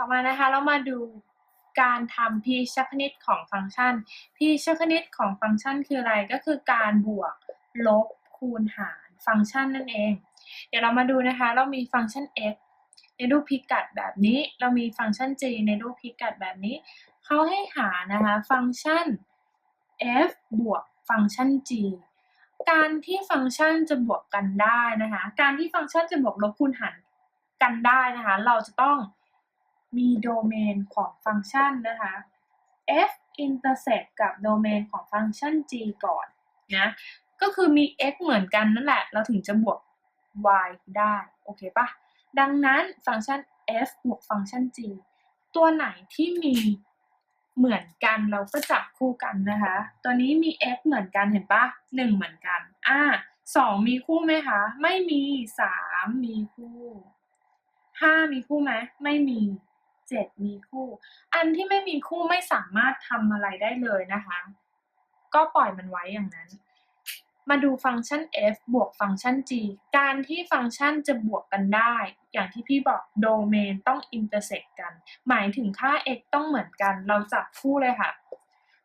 ต่อมานะคะเรามาดูการทำพีชคณิตของฟังก์ชันพีชคณิตของฟังก์ชันคืออะไรก็คือการบวกลบคูณหารฟังก์ชันนั่นเอง เดี๋ยวเรามาดูนะคะ เรามีฟังก์ชัน x ในรูปพิกัดแบบนี้ เรามีฟังก์ชัน g ในรูปพิกัดแบบนี้ เขาให้หานะคะฟังก์ชัน f บวกฟังก์ชัน g การที่ฟังก์ชันจะบวกกันได้นะคะ การที่ฟังก์ชันจะบวกลบคูณหารกันได้นะคะ เราจะต้อง มีโดเมนของฟังก์ชันนะคะ f intersect กับโดเมนของฟังก์ชัน g ก่อนนะ ก็คือมี x เหมือนกันนั่นแหละ เราถึงจะบวก y ได้ โอเคปะดังนั้นฟังก์ชัน f บวกฟังก์ชัน g ตัวไหนที่มีเหมือนกันเราก็จับคู่กันนะคะ ตัวนี้มี x เหมือนกันเห็นปะหนึ่งเหมือนกัน อ่าสองมีคู่ไหมคะ ไม่มีสามมีคู่ห้ามีคู่ไหมไม่มี เจ็ดมีคู่ อันที่ไม่มีคู่ไม่สามารถทำอะไรได้เลยนะคะ ก็ปล่อยมันไว้อย่างนั้น มาดูฟังก์ชัน f บวกฟังก์ชัน g การที่ฟังก์ชันจะบวกกันได้ อย่างที่พี่บอกโดเมนต้อง intersect กัน หมายถึงค่า x ต้องเหมือนกัน เราจับคู่เลยค่ะ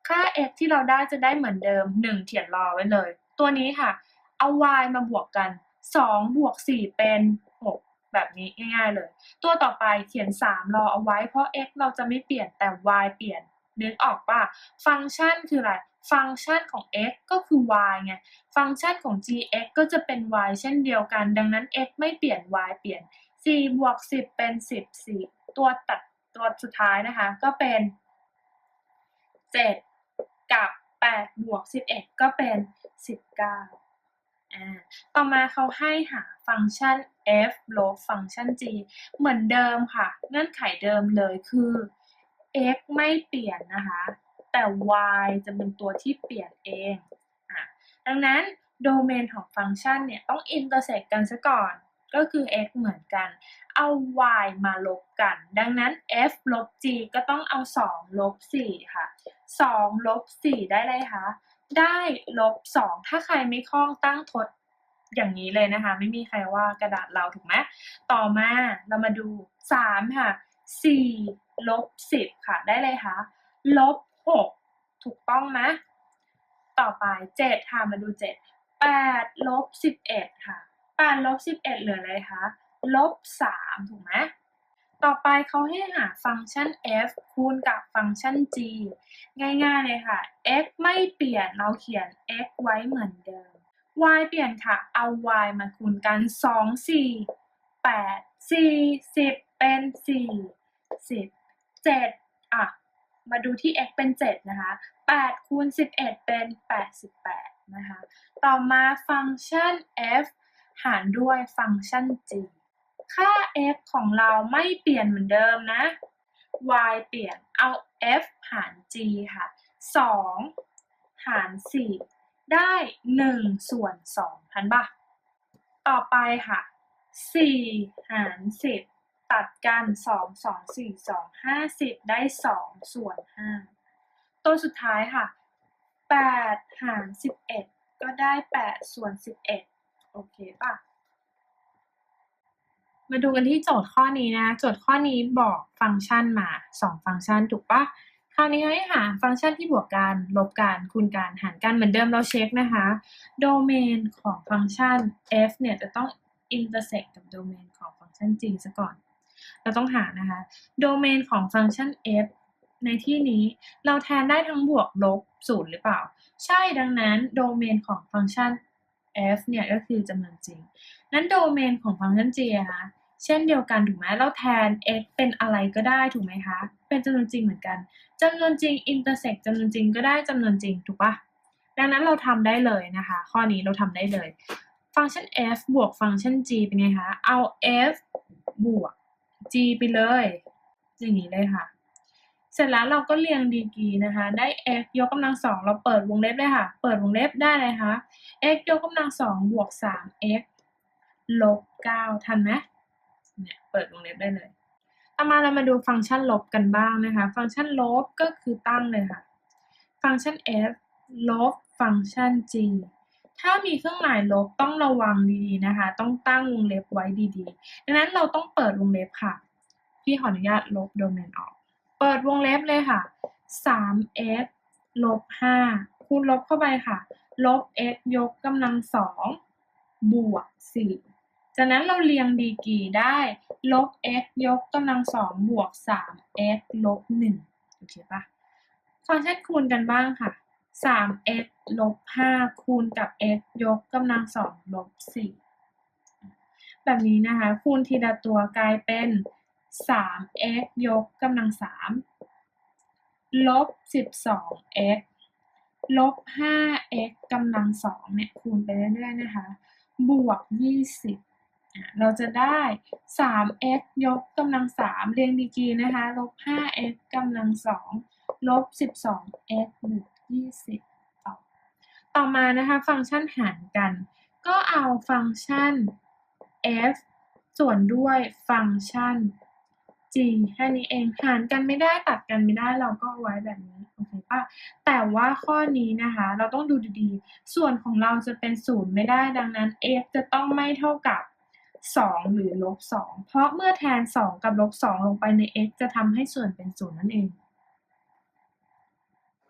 ค่า x ที่เราได้จะได้เหมือนเดิม 1 เขียนรอไว้เลย ตัวนี้ค่ะ เอา y มาบวกกัน 2 บวก 4 เป็น แบบนี้ง่ายๆเลย ตัวต่อไปเขียน 3 รอเอาไว้ เพราะ x เราจะไม่เปลี่ยนแต่ y เปลี่ยนนึกออกป่ะ ฟังก์ชันคืออะไร ฟังก์ชันของ x ก็คือ y ไง ฟังก์ชันของ gx ก็จะเป็น y เช่นเดียวกัน ดังนั้น x ไม่เปลี่ยน y เปลี่ยน 4 บวก 10 เป็น 10 4 ตัวตัดตัวสุดท้ายนะคะ ก็เป็น 7 กับ 8 บวก 11 ก็เป็น 19 ต่อมาเขาให้หาฟังก์ชัน f ลบฟังก์ชัน g เหมือนเดิมค่ะ เงื่อนไขเดิมเลยคือ x ไม่เปลี่ยนนะคะ แต่ y จะเป็นตัวที่เปลี่ยนเองอะดังนั้นโดเมนของฟังก์ชันเนี่ยต้อง intersect กันซะก่อน ก็คือ x เหมือนกัน เอา y มาลบกัน ดังนั้น f ลบ g ก็ต้องเอา 2 ลบ 4 ค่ะ 2 ลบ 4 ได้เลยคะ ได้ลบ2ถ้าใครไม่คล่องตั้งทดอย่างนี้เลยนะคะ ไม่มีใครว่ากระดาษเราถูกไหมต่อมาเรามาดู3ค่ะ4ลบ10ค่ะได้เลยคะลบ6ถูกต้องไหมต่อไป7ค่ะมาดู7 8ลบ11ค่ะ8ลบ11เอ็ดเหลืออะไรคะลบ3ถูกไหม ต่อไปเขาให้หาฟังก์ชัน f คูณกับฟังก์ชัน g ง่ายๆเลยค่ะ x ไม่เปลี่ยนเราเขียน x ไว้เหมือนเดิม y เปลี่ยนค่ะ เอา y มาคูณกัน 2 4 8 4 10 เป็น 4 10 7 อะ มาดูที่ x เป็น 7 นะคะ 8 คูณ 11 เป็น 88 นะคะ ต่อมาฟังก์ชัน f หารด้วยฟังก์ชัน g ค่า f ของเราไม่เปลี่ยนเหมือนเดิมนะ y เปลี่ยนเอา f หาร g ค่ะ 2 หาร 4 ได้ 1 ส่วน2ทันปะต่อไปค่ะ 4 หาร 10 ตัดกัน 2 2 4 2 50 ได้ 2 ส่วน 5 ตัวสุดท้ายค่ะ 8 หาร 11 ก็ได้ 8 ส่วน 11 โอเคป่ะ มาดูกันที่โจทย์ข้อนี้นะ โจทย์ข้อนี้บอกฟังก์ชันมา 2 ฟังก์ชันถูกปะคราวนี้ให้หาฟังก์ชันที่บวกกันลบกันคูณกันหารกันเหมือนเดิมเราเช็คนะคะ โดเมนของฟังก์ชัน f เนี่ยจะต้อง intersect กับโดเมนของฟังก์ชัน g ซะก่อน เราต้องหานะคะ โดเมนของฟังก์ชัน f ในที่นี้เราแทนได้ทั้งบวกลบศูนย์หรือเปล่า ใช่ดังนั้นโดเมนของฟังก์ชัน f เนี่ยก็คือจำนวนจริง นั้นโดเมนของฟังก์ชัน g นะคะ เช่นเดียวกันถูกไหมเราแทน x เป็นอะไรก็ได้ถูกไหมคะ เป็นจำนวนจริงเหมือนกันจำนวนจริง intersect จำนวนจริงก็ได้จำนวนจริงถูกปะดังนั้นเราทำได้เลยนะคะ ข้อนี้เราทำได้เลย ฟังก์ชัน f บวกฟังก์ชัน g เป็นไงคะ เอา f บวก g ไปเลย อย่างนี้เลยค่ะ เสร็จแล้วเราก็เรียงดีกรีนะคะ ได้ x ยกกำลังสองเราเปิดวงเล็บเลยค่ะ เปิดวงเล็บได้เลยคะ x ยกกำลังสองบวกสาม x ลบเก้าทันไหม เนี่ยเปิดวงเล็บได้เลยต่อมาเรามาดูฟังก์ชันลบกันบ้างนะคะ ฟังก์ชันลบก็คือตั้งเลยค่ะ ฟังก์ชัน f ลบฟังก์ชัน g ถ้ามีเครื่องหมายลบต้องระวังดีๆนะคะ ต้องตั้งวงเล็บไว้ดีๆ ดังนั้นเราต้องเปิดวงเล็บค่ะพี่ขออนุญาตลบโดเมนออก เปิดวงเล็บเลยค่ะ 3x ลบ 5 คูณลบเข้าไปค่ะ ลบ x ยกกำลังสองบวก4 จากนั้นเราเรียงดีกรีได้ลบ x ยกกำลังสองบวก 3x ลบ1โอเคปะฟังก์ชันคูณกันบ้างค่ะ 3x ลบ 5 คูณกับ x ยกกำลังสองลบ 4 แบบนี้นะคะ คูณทีละตัวกลายเป็น 3x ยกกำลังสามลบ 12x ลบ 5x กำลังสองเนี่ย คูณไปเรื่อยๆนะคะ บวก 20 เราจะได้ 3x ยกกำลังสามเรียงดีกรีนะคะลบ 5x กำลังสองลบ 12x บวก 20 ต่อ ต่อมานะคะฟังก์ชันหารกัน ก็เอาฟังก์ชัน f ส่วนด้วยฟังก์ชัน g แค่นี้เองหารกันไม่ได้ตัดกันไม่ได้เราก็าไว้แบบนี้โอเคปะแต่ว่าข้อนี้นะคะ เราต้องดูดีๆ ส่วนของเราจะเป็นศูนย์ไม่ได้ดังนั้น f จะต้องไม่เท่ากับ 2 หรือลบ2 เพราะเมื่อแทน 2 กับลบ2 ลงไปใน x จะทำให้ส่วนเป็นศูนย์นั่นเอง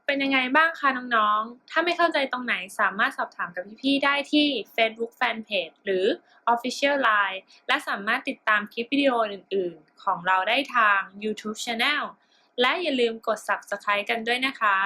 เป็นยังไงบ้างคะน้องๆ ถ้าไม่เข้าใจตรงไหนสามารถสอบถามกับพี่ๆ ได้ที่ Facebook Fanpage หรือ Official Line และสามารถติดตามคลิปวิดีโออื่นๆ ของเราได้ทาง YouTube Channel และอย่าลืมกด Subscribe กันด้วยนะคะ